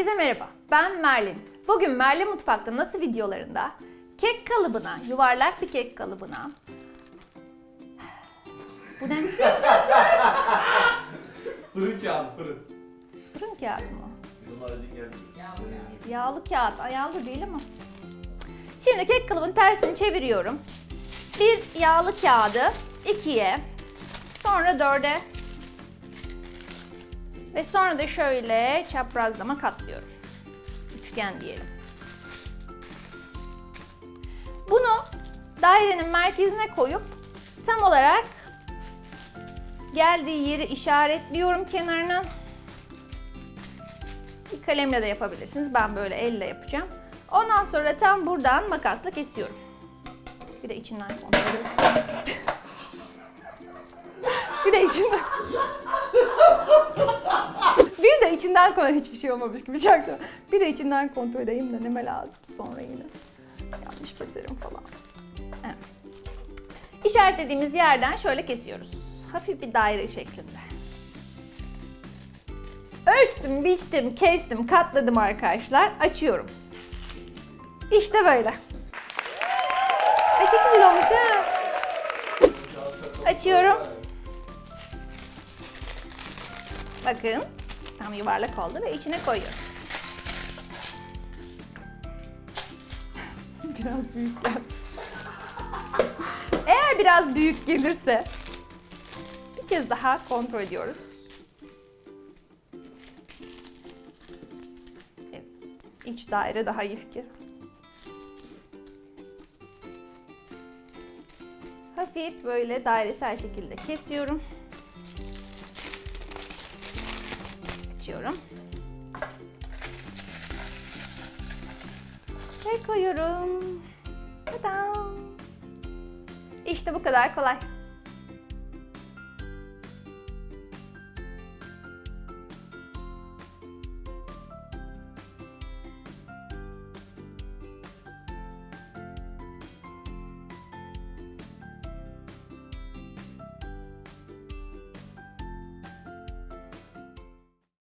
Herkese merhaba, ben Merlin. Bugün Merlin Mutfak'ta nasıl videolarında kek kalıbına, yuvarlak bir kek kalıbına... Bu ne? Fırın kağıdı fırın. Fırın kağıdı mı? Biz onlara din gelmiyor. Yağlı kağıt, ay yağlı değil ama. Şimdi kek kalıbının tersini çeviriyorum. Bir yağlı kağıdı ikiye, sonra dörde ve sonra da şöyle çaprazlama katlıyorum. Üçgen diyelim. Bunu dairenin merkezine koyup tam olarak geldiği yeri işaretliyorum kenarına. Bir kalemle de yapabilirsiniz. Ben böyle elle yapacağım. Ondan sonra tam buradan makasla kesiyorum. Bir de içinden kontrol bir de içinden. İçinden kontrol hiçbir şey olmamış gibi çaktım. Bir de içinden kontrol edeyim de neme lazım sonra yine. Yanlış keserim falan. Evet. İşaretlediğimiz yerden şöyle kesiyoruz. Hafif bir daire şeklinde. Ölçtüm, biçtim, kestim, katladım arkadaşlar. Açıyorum. İşte böyle. Ay çok güzel olmuş ha. Açıyorum. Bakın. Tam yuvarlak oldu ve içine koyuyorum. biraz büyük geldi. Eğer biraz büyük gelirse bir kez daha kontrol ediyoruz. Evet. İç daire daha iyi fikir. Hafif böyle dairesel şekilde kesiyorum. Açıyorum. Ve koyuyorum. Tadam. İşte bu kadar kolay.